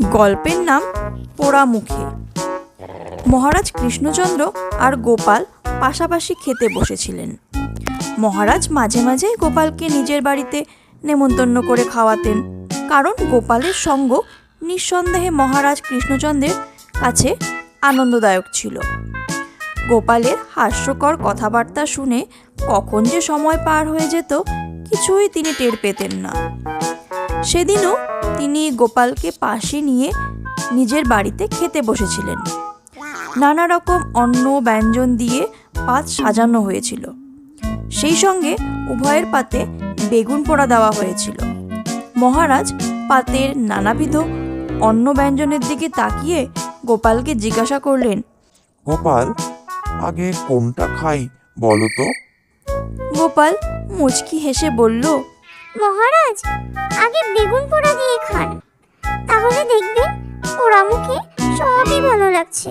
গল্পের নাম পোড়ামুখে। মহারাজ কৃষ্ণচন্দ্র আর গোপাল পাশাপাশি খেতে বসেছিলেন। মহারাজ মাঝে মাঝে গোপালকে নিজের বাড়িতে নেমন্তন্ন করে খাওয়াতেন, কারণ গোপালের সঙ্গ নিঃসন্দেহে মহারাজ কৃষ্ণচন্দ্রের কাছে আনন্দদায়ক ছিল। গোপালের হাস্যকর কথাবার্তা শুনে কখন যে সময় পার হয়ে যেত, কিছুই তিনি টের পেতেন না। সেদিনও তিনি গোপালকে পাশে নিয়ে নিজের বাড়িতে খেতে বসেছিলেন। নানা রকম অন্ন ব্যঞ্জন দিয়ে পাত সাজানো হয়েছিল। সেই সঙ্গে উভয়ের পাতে বেগুন পোড়া দেওয়া হয়েছিল। মহারাজ পাতের নানাবিধ অন্ন ব্যঞ্জনের দিকে তাকিয়ে গোপালকে জিজ্ঞাসা করলেন গোপাল আগে কোনটা খাই বলো তো? গোপাল মুচকি হেসে বলল মহারাজ বেগুন পোড়া দিয়ে খান। তাহলে দেখবেন পোড়া মুখে সবই ভালো লাগছে।